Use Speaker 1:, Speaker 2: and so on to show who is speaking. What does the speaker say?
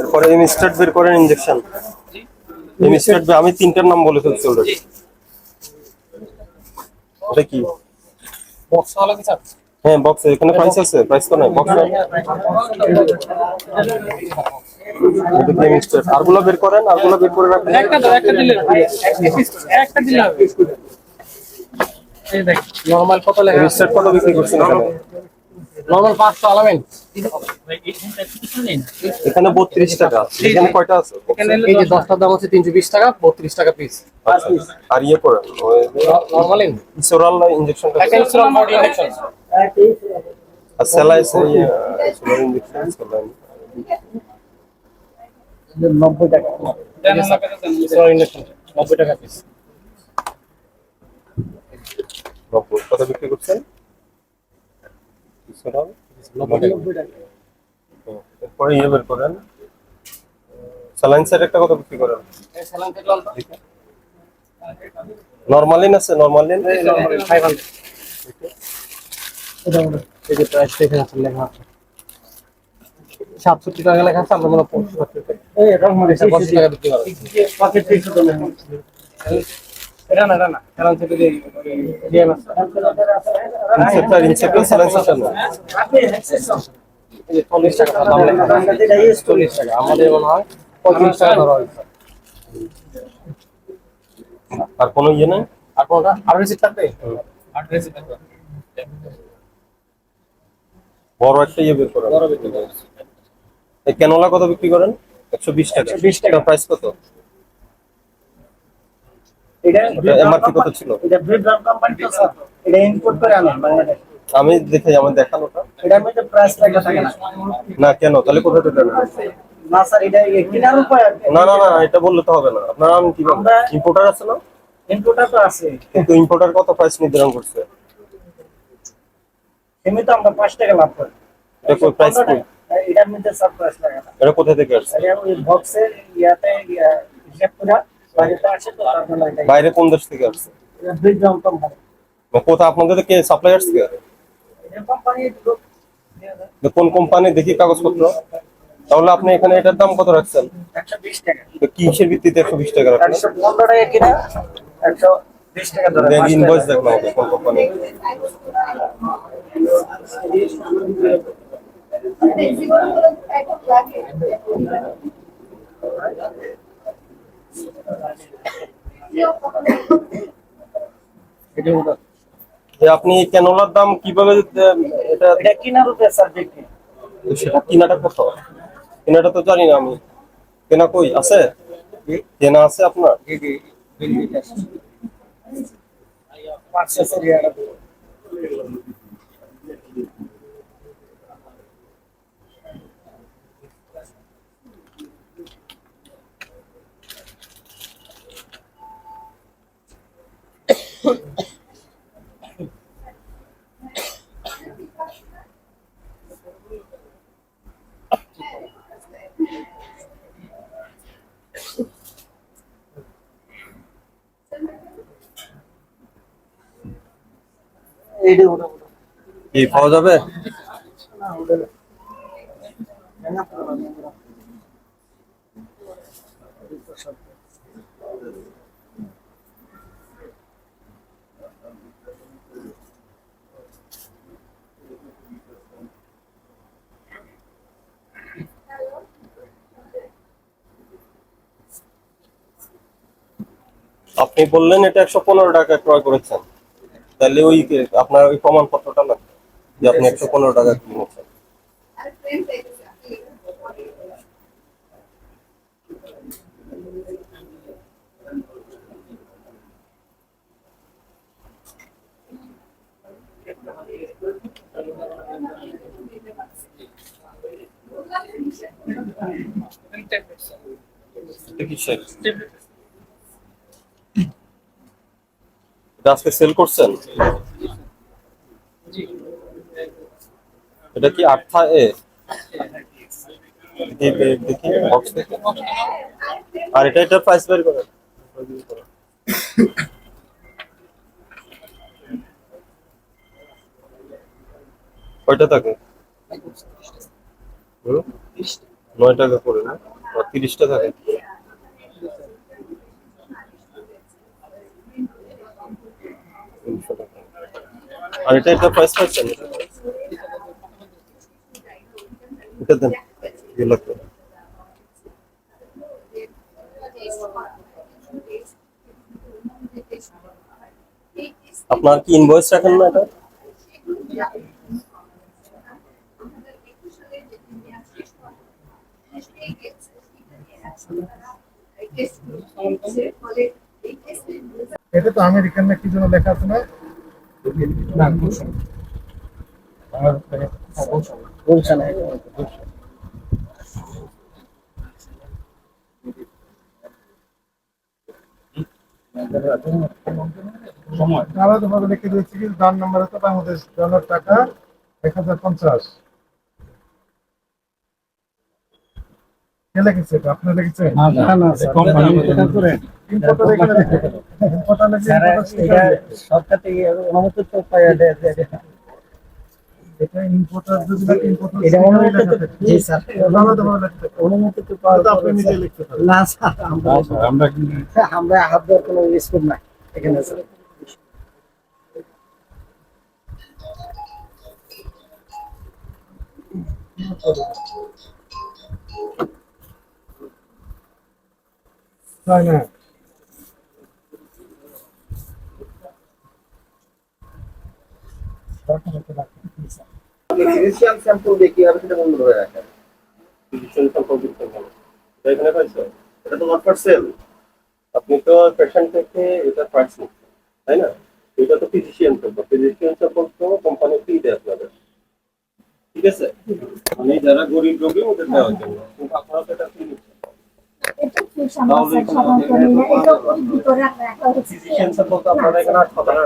Speaker 1: এরপরে ইনস্ট্যান্ট বের করেন ইনজেকশন ইনস্ট্যান্ট আমি তিনটার নাম বলে ফেলছি অলরেডি এটা কি?
Speaker 2: বক্স वाला কি স্যার
Speaker 1: হ্যাঁ বক্স এখানে প্রাইস আছে? প্রাইস তো নাই। বক্স এটা কি আরগুলো বের করেন আরগুলো বের করে রাখেন।
Speaker 2: একটা দাও একটা দিলে একটা দিলে এই দেখ নরমাল কত লেখা আছে?
Speaker 1: কত বিক্রি করছেন
Speaker 2: নরমাল 500 আলামেন।
Speaker 1: এখানে বত্রিশ টাকা এখানে কয়টা আছে?
Speaker 2: এই যে 10টার দাম হচ্ছে 320 টাকা 32 টাকা পিস।
Speaker 1: আর ইয়ে করেন
Speaker 2: নরমাল ইন
Speaker 1: ইসোরাল ইনজেকশনটা
Speaker 2: ক্যান্সার বডি ইনজেকশন
Speaker 1: আর স্যালাইন ইসোরাল ইনজেকশন স্যালাইন
Speaker 2: নব্বই টাকা। ইনজেকশন নব্বই টাকা পিস
Speaker 1: নব্বই কত বিক্রি করছেন ইসোরাল
Speaker 2: নব্বই
Speaker 1: এরপরে ইয়ে বের করেন। স্যালাইন একটা কত বিক্রি করেন? নরমালিন আছে নরমালিন?
Speaker 2: ফাইভ হান্ড্রেড এই যে প্রাইস দেখে আছে লেখা আছে। সাতষট্টি টাকা লেখা আছে আমরা মনে পঁচিশ টাকা। বিক্রি হবে তো এটা না এটা না কারণ থেকে দিয়ে ডিএম আছে।
Speaker 1: ইনসেপ্টার ইনসেপ্টার স্যালাইন সেট না
Speaker 2: এই যে চল্লিশ টাকা দাম লেখা চল্লিশ টাকা আমাদের মনে হয় পঁয়ত্রিশ টাকা ধরা হয়েছে।
Speaker 1: আর কোনো ইয়ে নেই?
Speaker 2: আর কোনটা? আর রিসিট থাকবে? আর রিসিট থাকবে।
Speaker 1: বড় একটা ইয়ে বের করেন।
Speaker 2: বড় করে
Speaker 1: এই ক্যানোলা কত বিক্রি করেন? একশো বিশ টাকা।
Speaker 2: 120 টাকা।
Speaker 1: প্রাইস কত?
Speaker 3: এটা
Speaker 1: এমআরপি কত ছিল?
Speaker 3: এটা ব্রিডরাম কোম্পানি তো স্যার এটা ইম্পোর্ট করে আনেন বাংলাদেশ।
Speaker 1: আমি দেখে আমার দেখানোটা
Speaker 3: এটার মধ্যে প্রাইস লেখা থাকে না।
Speaker 1: না কেন? তাহলে কোথা থেকে
Speaker 3: না স্যার এটা কেনার উপায়
Speaker 1: না না না এটা বললে তো হবে না। আপনার আমি কি ইম্পোর্টার আছে না?
Speaker 3: ইম্পোর্টার তো আছে।
Speaker 1: কিন্তু ইম্পোর্টার কত প্রাইস নির্ধারণ করছে?
Speaker 3: সীমিত আমরা পাঁচ টাকা লাভ করি।
Speaker 1: এটা প্রাইস কই?
Speaker 3: এটার মধ্যে সব প্রাইস
Speaker 1: এটা কোথা থেকে আসছে?
Speaker 3: এটা ওই বক্সের ইয়াতে হিসাব করে বাড়িতে আসে তো তারপর লেখা
Speaker 1: বাইরে কোন দেশ থেকে আসছে?
Speaker 3: এটা ব্রিডরাম কোম্পানি
Speaker 1: না, কোথা আপনাদের কে সাপ্লায়ার্স কে
Speaker 3: এটা কোম্পানি
Speaker 1: তো কোন কোম্পানি দেখি কাগজপত্র? তাহলে আপনি এখানে এটার দাম কত রাখছেন?
Speaker 3: একশো বিশ টাকা
Speaker 1: তো কিসের ভিত্তিতে একশো বিশ টাকা রাখছেন?
Speaker 3: একশো পনেরো টাকা কিনা একশো বিশ টাকা ধরে পাঁচ টাকা।
Speaker 1: ইনভয়েস দেখলাম আমাকে কোন কোম্পানি
Speaker 3: এটা ওটা।
Speaker 1: যে আপনি ক্যানোলার দাম কীভাবে এটা
Speaker 3: এটা কিনার উপরে স্যার বিক্রি
Speaker 1: সেটা কিনাটা কত কিনাটা তো জানি না আমি। কেনা কই? আছে? কেনা আছে আপনার?
Speaker 3: এইটা ওটা ওটা
Speaker 1: কি পাওয়া যাবে
Speaker 3: না ওটা না। না, না, না, না।
Speaker 1: আপনি বললেন এটা একশো পনেরো টাকা ক্রয় করেছেন। তাহলে ওই আপনার ওই প্রমাণপত্রটা লাগবে যে আপনি একশো পনেরো টাকা কিনেছেন এটা কিসের? এটা আজকে সেল করছেন? এটা কি আর্থা এ? দেখি বক্স দেখি। আর এটা এটা প্রাইস বের করেন। কয়টা থাকে? নয় টাকা করে না? আর তিরিশটা থাকে। আর এটা এটা প্রাইস পাচ্ছেন এটা দেন দুই লাখ টাকা। আপনার কি ইনভয়েস রাখেন না এটা
Speaker 4: এটা তো আমেরিকান না কি যেন লেখা আছে না
Speaker 2: না গুলশান গুলশান সময়।
Speaker 4: আলাদাভাবে লিখে দিয়েছি দান নাম্বার হচ্ছে বাংলাদেশ ডলার টাকা এক হাজার পঞ্চাশ। কে লিখেছে এটা? আপনি লিখেছেন?
Speaker 2: না না কোম্পানি এটা করে।
Speaker 4: ইম্পোর্টার এখানে লিখে ইম্পোর্টার লিখে
Speaker 3: এটা সরকার থেকে অনুমতি তো পাই
Speaker 4: এটা ইম্পোর্টার যদি না ইম্পোর্টার
Speaker 3: এটা অনুমতি তো জি স্যার।
Speaker 4: আলাদাভাবে লিখতে হবে।
Speaker 3: অনুমতি তো পাওয়া
Speaker 4: তো আপনি নিজে লিখতে পারেন।
Speaker 3: না স্যার আমরা
Speaker 2: আমরা
Speaker 3: আমরা হাত দেওয়ার কোনো এখানে স্যার।
Speaker 4: তাই না।
Speaker 5: ফিজিশিয়ান স্যাম্পল দিয়ে কীভাবে সেটা বন্ধ করে রাখেন?
Speaker 1: ফিজিশিয়ান সম্পর্ক দিতে হবে এটা এখানে পাইছো?
Speaker 5: এটা তো নট ফর সেল
Speaker 1: আপনি তো পেশেন্ট থেকে এটা প্রাইস নিচ্ছেন তাই না? এটা তো ফিজিশিয়ান সম্পর্ক ফিজিশিয়ান সম্পর্ক তো কোম্পানি ফ্রি দেয় আপনাদের। ঠিক আছে? মানে যারা গরিব রোগী ওদের দেওয়ার জন্য। কিন্তু আপনারা তো এটা ফ্রি আপনারা এখানে হাসপাতালে